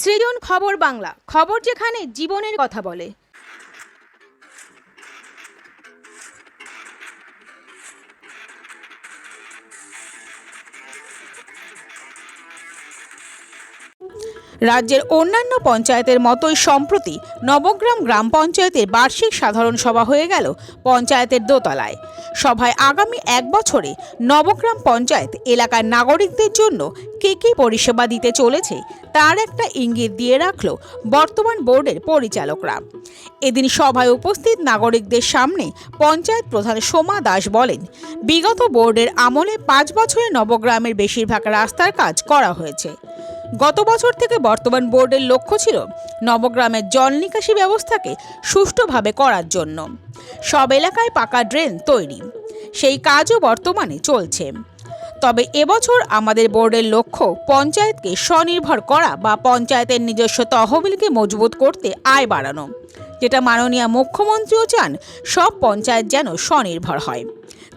সৃজন খবর বাংলা। খবর যেখানে জীবনের কথা বলে। রাজ্যের অন্যান্য পঞ্চায়েতের মতোই সম্প্রতি নবগ্রাম গ্রাম পঞ্চায়েতের বার্ষিক সাধারণ সভা হয়ে গেল পঞ্চায়েতের দোতলায়। সভায় আগামী এক বছরে নবগ্রাম পঞ্চায়েত এলাকার নাগরিকদের জন্য কী কী পরিষেবা দিতে চলেছে তার একটা ইঙ্গিত দিয়ে রাখল বর্তমান বোর্ডের পরিচালকরা। এদিন সভায় উপস্থিত নাগরিকদের সামনে পঞ্চায়েত প্রধান সোমা দাস বলেন, বিগত বোর্ডের আমলে পাঁচ বছরে নবগ্রামের বেশিরভাগ রাস্তার কাজ করা হয়েছে। গত বছর থেকে বর্তমান বোর্ডের লক্ষ্য ছিল নবগ্রামের জল নিকাশি ব্যবস্থাকে সুষ্ঠুভাবে করার জন্য। সব এলাকায় পাকা ড্রেন তৈরি। সেই কাজও বর্তমানে চলছে। তবে এবছর আমাদের বোর্ডের লক্ষ্য পঞ্চায়েতকে স্বনির্ভর করা বা পঞ্চায়েতের নিজস্ব তহবিলকে মজবুত করতে আয় বাড়ানো। যেটা মাননীয় মুখ্যমন্ত্রীও চান, সব পঞ্চায়েত যেন স্বনির্ভর হয়।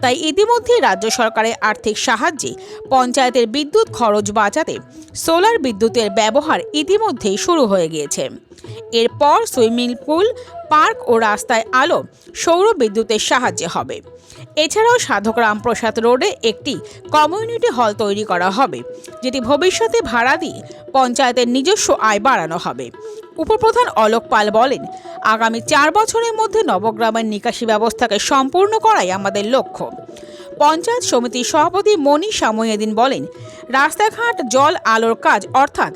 তাই ইতিমধ্যে রাজ্য সরকারের আর্থিক সাহায্যে পঞ্চায়েতের বিদ্যুৎ খরচ বাঁচাতে সোলার বিদ্যুতের ব্যবহার ইতিমধ্যেই শুরু হয়ে গিয়েছে। এরপর সুইমিং পুল, পার্ক ও রাস্তায় আলো সৌর বিদ্যুতের সাহায্যে হবে। এছাড়াও সাধক রামপ্রসাদ রোডে একটি কমিউনিটি হল তৈরি করা হবে, যেটি ভবিষ্যতে ভাড়া দিয়ে পঞ্চায়েতের নিজস্ব আয় বাড়ানো হবে। উপপ্রধান অলোক পাল বলেন, আগামী চার বছরের মধ্যে নবগ্রামের নিকাশি ব্যবস্থাকে সম্পূর্ণ করাই আমাদের লক্ষ্য। পঞ্চায়েত সমিতির সভাপতি মনীষ সাময়িদিন বলেন, রাস্তাঘাট, জল, আলোর কাজ অর্থাৎ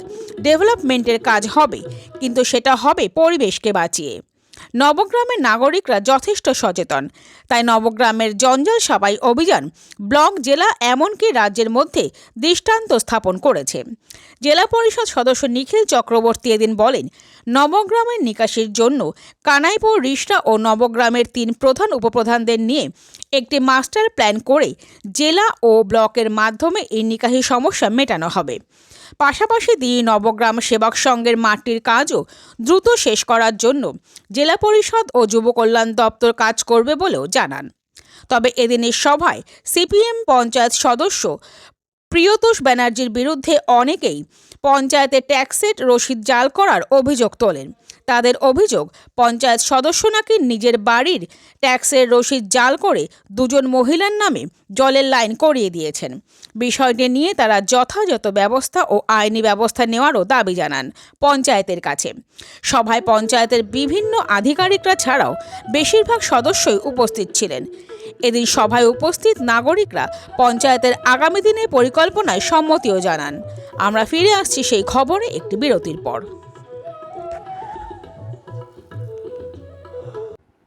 ডেভেলপমেন্টের কাজ হবে, কিন্তু সেটা হবে পরিবেশকে বাঁচিয়ে। নবগ্রামের নাগরিকরা যথেষ্ট সচেতন। তাই নবগ্রামের জঞ্জাল সাবাই অভিযান ব্লক, জেলা এমনকি রাজ্যের মধ্যে দৃষ্টান্ত স্থাপন করেছে। জেলা পরিষদ সদস্য নিখিল চক্রবর্তী এদিন বলেন, নবগ্রামের নিকাশির জন্য কানাইপুর, রিষ্টা ও নবগ্রামের তিন প্রধান উপপ্রধানদের নিয়ে একটি মাস্টার প্ল্যান করে জেলা ও ব্লকের মাধ্যমে এই নিকাশি সমস্যা মেটানো হবে। পাশাপাশি দিয়ে নবগ্রাম সেবক সংঘের মাটির কাজও দ্রুত শেষ করার জন্য জেলা পরিষদ ও যুব কল্যাণ দপ্তর কাজ করবে বলেও জানান। তবে এদিনের সভায় সিপিএম পঞ্চায়েত সদস্য প্রিয়তোষ ব্যানার্জির বিরুদ্ধে অনেকেই পঞ্চায়েতে ট্যাক্সের রসিদ জাল করার অভিযোগ তোলেন। তাদের অভিযোগ, পঞ্চায়েত সদস্য নাকি নিজের বাড়ির ট্যাক্সের রসিদ জাল করে দুজন মহিলার নামে জলের লাইন করিয়ে দিয়েছেন। বিষয়টি নিয়ে তারা যথাযথ ব্যবস্থা ও আইনি ব্যবস্থা নেওয়ারও দাবি জানান পঞ্চায়েতের কাছে। সভায় পঞ্চায়েতের বিভিন্ন আধিকারিকরা ছাড়াও বেশিরভাগ সদস্যই উপস্থিত ছিলেন। এদিন সভায় উপস্থিত নাগরিকরা পঞ্চায়েতের আগামী দিনের পরিকল্পনায় সম্মতিও জানান। আমরা ফিরে আসছি সেই খবরে, একটি বিরতির পর।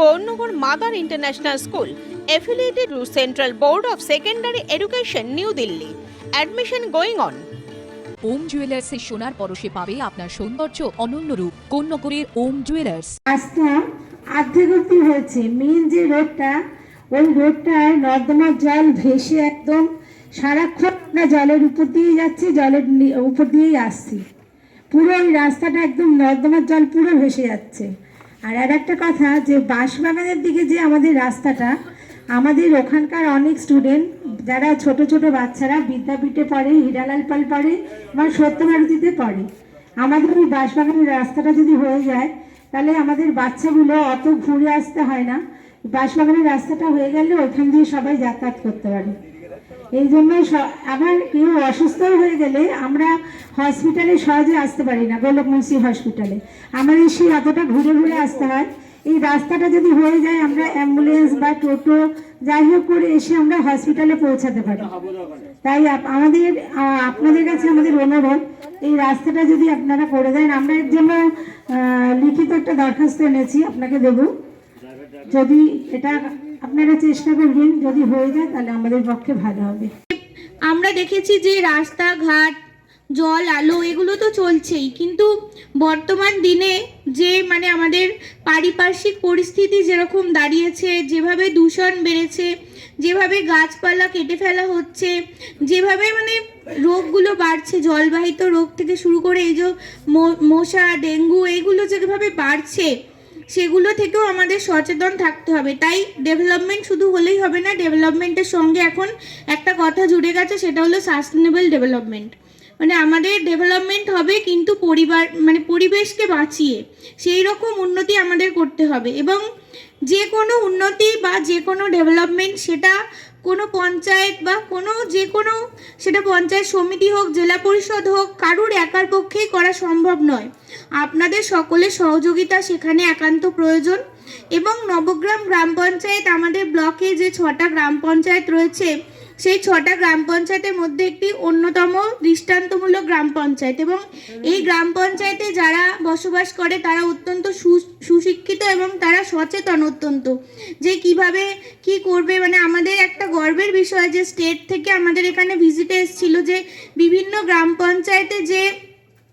Konnagar mother international school affiliated to central board of secondary education new Delhi admission going on Om জুয়েলার্সে সোনার পরশে পাবে আপনার সৌন্দর্য অনন্য রূপ। কোন্নগরের ওম জুয়েলার্স রাস্তা আর্ধেকতি হয়েছে। মেন যে রোডটা ওই রোডটায় নর্দমার জল ভেসে একদম সারাক্ষণ না জলের উপর দিয়ে যাচ্ছি জলের উপর দিয়েই আসছি। পুরো ওই রাস্তাটা একদম নর্দমার জল পুরো ভেসে যাচ্ছে। আর আর একটা কথা যে বাঁশবাগানের দিকে যে আমাদের রাস্তাটা, আমাদের ওখানকার অনেক স্টুডেন্ট যারা ছোট ছোট বাচ্চারা বিদ্যাপীঠে পড়ে হীরালাল পাল পড়ে এবং সত্যভারতীতে পড়ে, আমাদের ওই বাঁশবাগানের রাস্তাটা যদি হয়ে যায়, তাহলে আমাদের বাচ্চাগুলো অত ঘুরে আসতে হয় না। বাঁশবাগানের রাস্তাটা হয়ে গেলে ওইখান দিয়ে সবাই যাতায়াত করতে পারে। এই জন্য আবার কেউ অসুস্থ হয়ে গেলে আমরা হসপিটালে সহজে আসতে পারি না গোলকমুন্সি হসপিটালে আমাদের সেই অতটা ঘুরে ঘুরে আসতে হয়। এই রাস্তাটা যদি হয়ে যায়, আমরা অ্যাম্বুলেন্স বা টোটো যাই হোক করে এসে আমরা হসপিটালে পৌঁছাতে পারি। তাই আমাদের আপনাদের কাছে আমাদের অনুরোধ, এই রাস্তাটা যদি আপনারা করে দেন, আমরা এর জন্য লিখিত একটা দরখাস্ত এনেছি, আপনাকে দেবো। যদি এটা আপনারা চেষ্টা করবেন, যদি হয়ে যায় তাহলে আমাদের পক্ষে ভালো হবে। আমরা দেখেছি যে রাস্তাঘাট, জল, আলো, এগুলো তো চলছেই, কিন্তু বর্তমান দিনে যে মানে আমাদের পারিপার্শ্বিক পরিস্থিতি যেরকম দাঁড়িয়েছে, যেভাবে দূষণ বেড়েছে, যেভাবে গাছপালা কেটে ফেলা হচ্ছে, যেভাবে মানে রোগগুলো বাড়ছে, জলবাহিত রোগ থেকে শুরু করে এই যে মশা, ডেঙ্গু এইগুলো যেভাবে বাড়ছে সেগুলো থেকেও আমাদের সচেতন থাকতে হবে। তাই ডেভেলপমেন্ট শুধু হলেই হবে না ডেভেলপমেন্টের সঙ্গে এখন একটা কথা জুড়ে গেছে, সেটা হলো সাস্টেনেবল ডেভেলপমেন্ট মানে আমাদের ডেভেলপমেন্ট হবে কিন্তু পরিবার মানে পরিবেশকে বাঁচিয়ে। সেই রকম উন্নতি আমাদের করতে হবে এবং যে কোনো উন্নতি বা যে কোনো ডেভেলপমেন্ট সেটা কোনো পঞ্চায়েত বা কোনো যে কোনো, সেটা পঞ্চায়েত সমিতি হোক, জেলা পরিষদ হোক, কারুর একার পক্ষেই করা সম্ভব নয়। আপনাদের সকলের সহযোগিতা সেখানে একান্ত প্রয়োজন এবং নবগ্রাম গ্রাম পঞ্চায়েত আমাদের ব্লকে যে ছটা গ্রাম পঞ্চায়েত রয়েছে, সেই ছটা গ্রাম পঞ্চায়েতের মধ্যে একটি অন্যতম দৃষ্টান্তমূলক গ্রাম পঞ্চায়েত এবং এই গ্রাম পঞ্চায়েতে যারা বসবাস করে, তারা অত্যন্ত সুশিক্ষিত এবং তারা সচেতন অত্যন্ত যে কীভাবে কি করবে মানে আমাদের একটা গর্বের বিষয় যে স্টেট থেকে আমাদের এখানে ভিজিটে এসেছিল যে বিভিন্ন গ্রাম পঞ্চায়েতে যে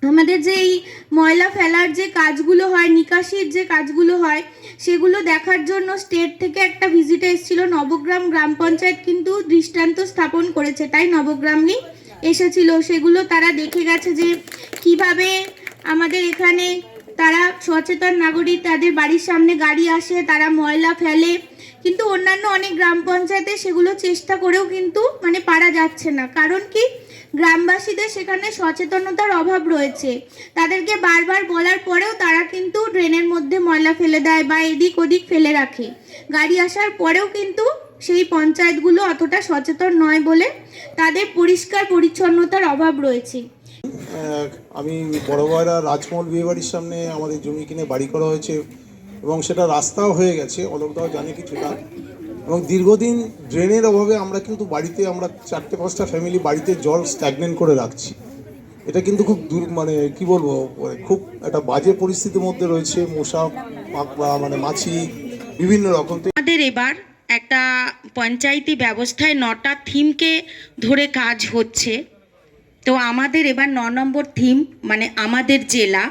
আমাদের যে এই ময়লা ফেলার যে কাজগুলো হয়, নিকাশির যে কাজগুলো হয়, সেগুলো দেখার জন্য স্টেট থেকে একটা ভিজিটে এসেছিল। নবগ্রাম গ্রাম পঞ্চায়েত কিন্তু দৃষ্টান্ত স্থাপন করেছে, তাই নবগ্রামই এসেছিল। সেগুলো তারা দেখে গেছে যে কীভাবে আমাদের এখানে তারা সচেতন নাগরিক, তাদের বাড়ির সামনে গাড়ি আসে, তারা ময়লা ফেলে কিন্তু অন্যান্য অনেক গ্রাম পঞ্চায়েতে সেগুলো চেষ্টা করেও কিন্তু মানে পারা যাচ্ছে না। কারণ কি? গ্রামবাসীদের সেখানে সচেতনতার অভাব রয়েছে। তাদেরকে বারবার বলার পরেও তারা কিন্তু ড্রেনের মধ্যে ময়লা ফেলে দেয় বা এদিক ওদিক ফেলে রাখে। গাড়ি আসার পরেও কিন্তু সেই পঞ্চায়েতগুলো অতটা সচেতন নয় বলে তাদের পরিষ্কার পরিচ্ছন্নতার অভাব রয়েছে। আমি বড় রাজমহল বিয়েবাড়ির সামনে আমাদের জমি কিনে বাড়ি করা হয়েছে। এবং সেটা রাস্তাও হয়ে গেছে অলোকদাও জানে কিছুটা। এবং দীর্ঘদিন ড্রেনের অভাবে আমরা কিন্তু বাড়িতে, আমরা চারটে পাঁচটা ফ্যামিলি বাড়িতে জল স্ট্যাগনেন্ট করে রাখছি। এটা কিন্তু খুব দূর মানে কি বলব মানে খুব একটা বাজে পরিস্থিতির মধ্যে রয়েছে, মশা মানে মাছি, বিভিন্ন রকম। আমাদের এবার একটা পঞ্চায়েতি ব্যবস্থায় নটা থিমকে ধরে কাজ হচ্ছে। তো আমাদের এবার ন নম্বর থিম মানে আমাদের জেলা,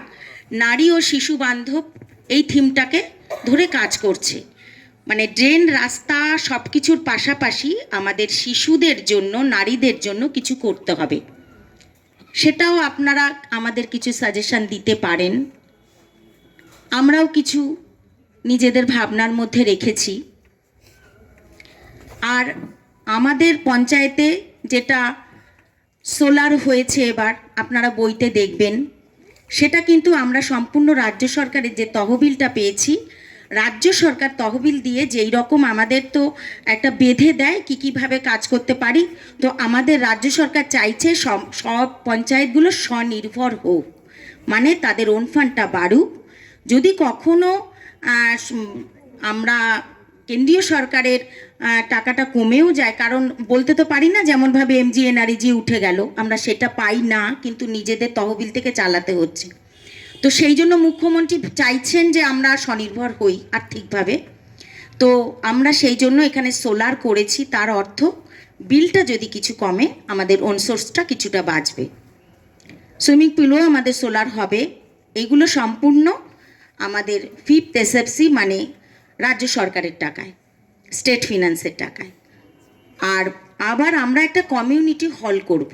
নারী ও শিশু বান্ধব এই থিমটাকে ধরে কাজ করছে। মানে ড্রেন রাস্তা সব কিছুর পাশাপাশি আমাদের শিশুদের জন্য, নারীদের জন্য কিছু করতে হবে। সেটাও আপনারা আমাদের কিছু সাজেশন দিতে পারেন। আমরাও কিছু নিজেদের ভাবনার মধ্যে রেখেছি। আর আমাদের পঞ্চায়েতে যেটা সোলার হয়েছে এবার, আপনারা বইতে দেখবেন। সেটা কিন্তু আমরা সম্পূর্ণ রাজ্য সরকারের যে তহবিলটা পেয়েছি। রাজ্য সরকার তহবিল দিয়ে যেই রকম আমাদের তো একটা বেঁধে দেয় কি কীভাবে কাজ করতে পারি, তো আমাদের রাজ্য সরকার চাইছে সব পঞ্চায়েতগুলো স্বনির্ভর হোক। মানে তাদের ওন ফান্ডটা বাড়ুক। যদি কখনো আমরা কেন্দ্রীয় সরকারের টাকাটা কমেও যায়। কারণ বলতে তো পারি না যেমনভাবে এমজি এনআরইজি উঠে গেল, আমরা সেটা পাই না, কিন্তু নিজেদের তহবিল থেকে চালাতে হচ্ছে। তো সেই জন্য মুখ্যমন্ত্রী চাইছেন যে আমরা স্বনির্ভর হই আর্থিকভাবে। তো আমরা সেই জন্য এখানে সোলার করেছি, তার অর্থ বিলটা যদি কিছু কমে, আমাদের ওন সোর্সটা কিছুটা বাঁচবে। সুইমিং পুলও আমাদের সোলার হবে, এগুলো সম্পূর্ণ আমাদের ফিফথ এসএফসি মানে রাজ্য সরকারের টাকায়। স্টেট ফিনান্সের টাকায়। আর আবার আমরা একটা কমিউনিটি হল করব।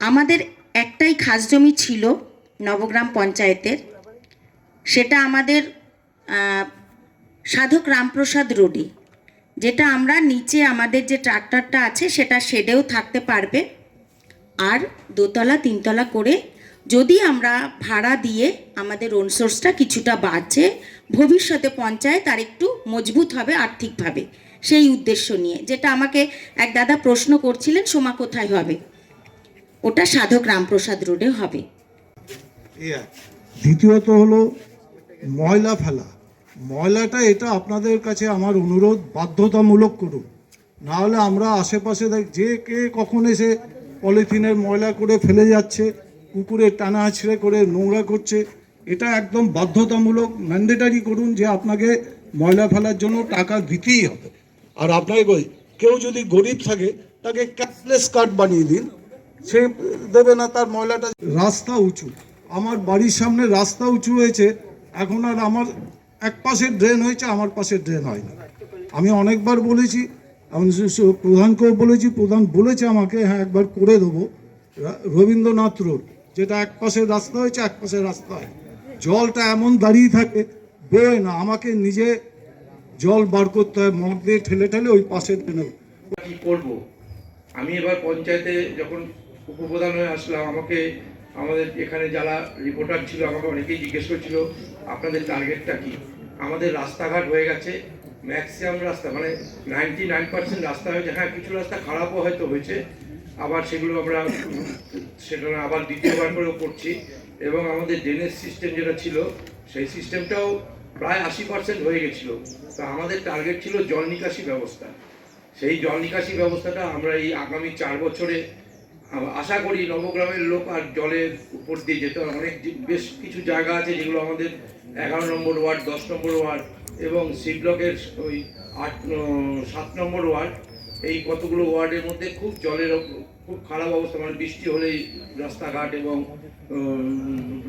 আমাদের একটাই খাস জমি ছিল নবগ্রাম পঞ্চায়েতের। সেটা আমাদের সাধক রামপ্রসাদ রোডে, যেটা আমরা নিচে আমাদের যে ট্রাক্টরটা আছে সেটা শেডেও থাকতে পারবে। আর দোতলা, তিনতলা করে যদি আমরা ভাড়া দিয়ে আমাদের ওন সোর্সটা কিছুটা বাড়ছে, ভবিষ্যতে পঞ্চায়েত আর একটু মজবুত হবে আর্থিকভাবে। সেই উদ্দেশ্য নিয়ে, যেটা আমাকে এক দাদা প্রশ্ন করছিলেন, সোমা কোথায় হবে? ওটা সাধক রামপ্রসাদ রোডে হবে। দ্বিতীয়ত হলো ময়লা ফেলা। ময়লাটা, এটা আপনাদের কাছে আমার অনুরোধ, বাধ্যতামূলক করুন। না হলে আমরা আশেপাশে দেখ, যে কে কখন এসে পলিথিনের ময়লা করে ফেলে যাচ্ছে কুকুরে টানা ছিঁড়ে করে নোংরা করছে, এটা একদম বাধ্যতামূলক ম্যান্ডেটারি করুন যে আপনাকে ময়লা ফেলার জন্য টাকা দিতেই হবে। আর আপনাকে বলি, কেউ যদি গরিব থাকে, তাকে ক্যাশলেস কার্ড বানিয়ে দিন। সে দেবে না তার ময়লাটা। রাস্তা উঁচু। আমার বাড়ির সামনে রাস্তা উঁচু হয়েছে, এখন আর আমার এক পাশে ড্রেন হয়েছে, আমার পাশে ড্রেন হয়নি আমি অনেকবার বলেছি, আমি প্রধানকেও বলেছি, প্রধান বলেছে আমাকে হ্যাঁ একবার করে দেবো। রবীন্দ্রনাথ রোড। যেটা এক পাশের রাস্তা হয়েছে, এক পাশের রাস্তা হয়। জলটা এমন দাঁড়িয়ে থাকে বেরোয় না, আমাকে নিজে জল বার করতে হয়, মগ দিয়ে ঠেলে ঠেলে ওই পাশে টেনে কি করব? আমি এবার পঞ্চায়েতে যখন উপপ্রধান হয়ে আসলাম, আমাকে আমাদের এখানে যারা রিপোর্টার ছিল, আমাকে অনেকেই জিজ্ঞেস করছিল, আপনাদের টার্গেটটা কি? আমাদের রাস্তাঘাট হয়ে গেছে ম্যাক্সিমাম রাস্তা মানে নাইনটি নাইন পার্সেন্ট রাস্তা হয়েছে। হ্যাঁ কিছু রাস্তা খারাপও হয়তো হয়েছে, আবার সেগুলো আমরা সেখানে আবার দ্বিতীয়বার করেও করছি। এবং আমাদের ড্রেনেজ সিস্টেম যেটা ছিল, সেই সিস্টেমটাও প্রায় আশি পার্সেন্ট হয়ে গেছিল। তো আমাদের টার্গেট ছিল জল নিকাশি ব্যবস্থা। সেই জল নিকাশি ব্যবস্থাটা আমরা এই আগামী চার বছরে আশা করি নবগ্রামের লোক আর জলের উপর দিয়ে যেতে। অনেক বেশ কিছু জায়গা আছে যেগুলো আমাদের এগারো নম্বর ওয়ার্ড, দশ নম্বর ওয়ার্ড এবং সি ব্লকের ওই আট সাত নম্বর ওয়ার্ড। এই কতগুলো ওয়ার্ডের মধ্যে খুব জলের খুব খারাপ অবস্থা মানে বৃষ্টি হলেই রাস্তাঘাট এবং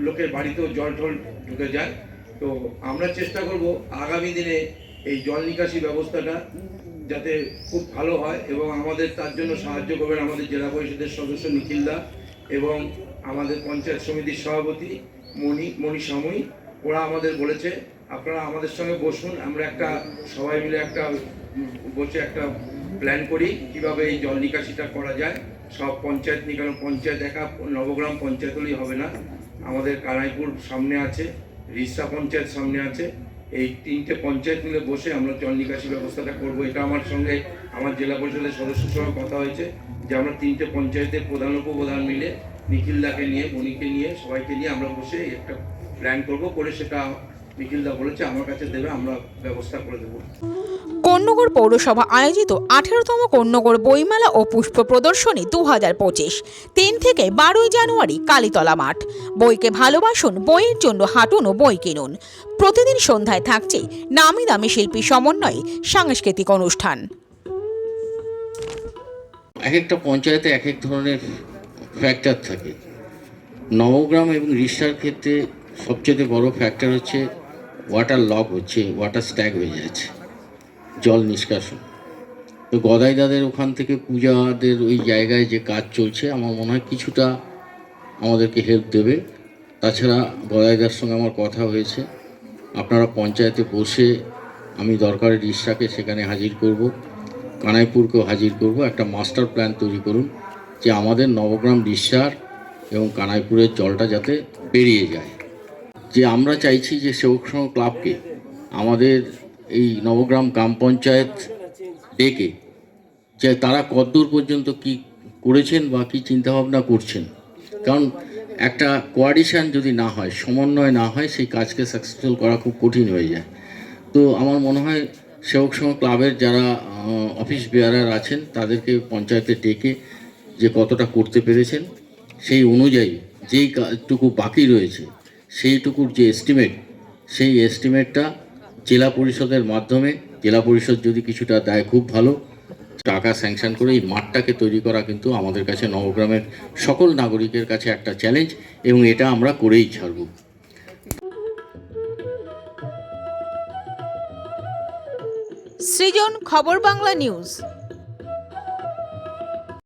লোকের বাড়িতেও জল টল ঢুকে যায়। তো আমরা চেষ্টা করব আগামী দিনে এই জল নিকাশি ব্যবস্থাটা যাতে খুব ভালো হয় এবং আমাদের তার জন্য সাহায্য করবেন আমাদের জেলা পরিষদের সদস্য নিখিলদা এবং আমাদের পঞ্চায়েত সমিতির সভাপতি মণি মণি সাময়ী ওরা আমাদের বলেছে, আপনারা আমাদের সঙ্গে বসুন, আমরা একটা, সবাই মিলে একটা বসে একটা প্ল্যান করি কীভাবে এই জল নিকাশিটা করা যায়। সব পঞ্চায়েত নিয়ে কারণ পঞ্চায়েত একা, নবগ্রাম পঞ্চায়েত হলেই হবে না। আমাদের কানাইপুর সামনে আছে, রিসা পঞ্চায়েত সামনে আছে। এই তিনটে পঞ্চায়েত মিলে বসে আমরা জল নিকাশি ব্যবস্থাটা করব। এটা আমার সঙ্গে আমার জেলা পরিষদের সদস্যের সঙ্গে কথা হয়েছে যে আমরা তিনটে পঞ্চায়েতের প্রধান উপপ্রধান মিলে নিখিলদাকে নিয়ে, মণিকে নিয়ে, সবাইকে নিয়ে আমরা বসে একটা প্ল্যান করব। করে সেটা নিখিলদা বলেছে, আমার কাছে দেবে, আমরা ব্যবস্থা করে দেবো। কন্যগর পৌরসভা আয়োজিত আঠেরোতম কন্যগর বইমেলা ও পুষ্প প্রদর্শনী দু হাজার পঁচিশ। তিন থেকে বারোই জানুয়ারি কালীতলা মাঠ। বইকে ভালোবাসুন, বইয়ের জন্য হাঁটুন ও বই কিনুন। প্রতিদিন সন্ধ্যায় থাকছে নামি দামি শিল্পী সমন্বয়ে সাংস্কৃতিক অনুষ্ঠান। এক একটা পঞ্চায়েতে এক এক ধরনের ফ্যাক্টর থাকে। নবগ্রাম এবং রিসার ক্ষেত্রে সবচেয়ে বড় ফ্যাক্টর হচ্ছে ওয়াটার লক হচ্ছে ওয়াটার স্ট্যাগ হয়ে যাচ্ছে। জল নিষ্কাশন। তো গদাইদাদের ওখান থেকে পূজাদের ওই জায়গায় যে কাজ চলছে, আমার মনে হয় কিছুটা আমাদেরকে হেল্প দেবে। তাছাড়া গদাইদার সঙ্গে আমার কথা হয়েছে। আপনারা পঞ্চায়েতে বসে আমি দরকারি রিসাকে সেখানে হাজির করব, কানাইপুরকেও হাজির করব। একটা মাস্টার প্ল্যান তৈরি করুন যে আমাদের নবগ্রাম ডিসার এবং কানাইপুরের জলটা যাতে বেরিয়ে যায়। যে আমরা চাইছি যে সেবক সংঘ ক্লাবকে আমাদের এই নবগ্রাম গ্রাম পঞ্চায়েত ডেকে যে তারা কতদূর পর্যন্ত কি করেছেন বা কী চিন্তাভাবনা করছেন? কারণ একটা কোয়াডিশন যদি না হয়, সমন্বয় না হয়, সেই কাজকে সাকসেসফুল করা খুব কঠিন হয়ে যায়। তো আমার মনে হয় সেবক সংঘ ক্লাবের যারা অফিস বেয়ারার আছেন, তাদেরকে পঞ্চায়েতে ডেকে যে কতটা করতে পেরেছেন, সেই অনুযায়ী যেই কাজটুকু বাকি রয়েছে, সেইটুকুর যে এস্টিমেট সেই এস্টিমেটটা জেলা পরিষদের মাধ্যমে, জেলা পরিষদ যদি কিছুটা দেয় খুব ভালো, টাকা স্যাংশন করে এই মাঠটাকে তৈরি করা কিন্তু আমাদের কাছে নবগ্রামের সকল নাগরিকের কাছে একটা চ্যালেঞ্জ এবং এটা আমরা করেই ছাড়ব। সৃজন খবর বাংলা নিউজ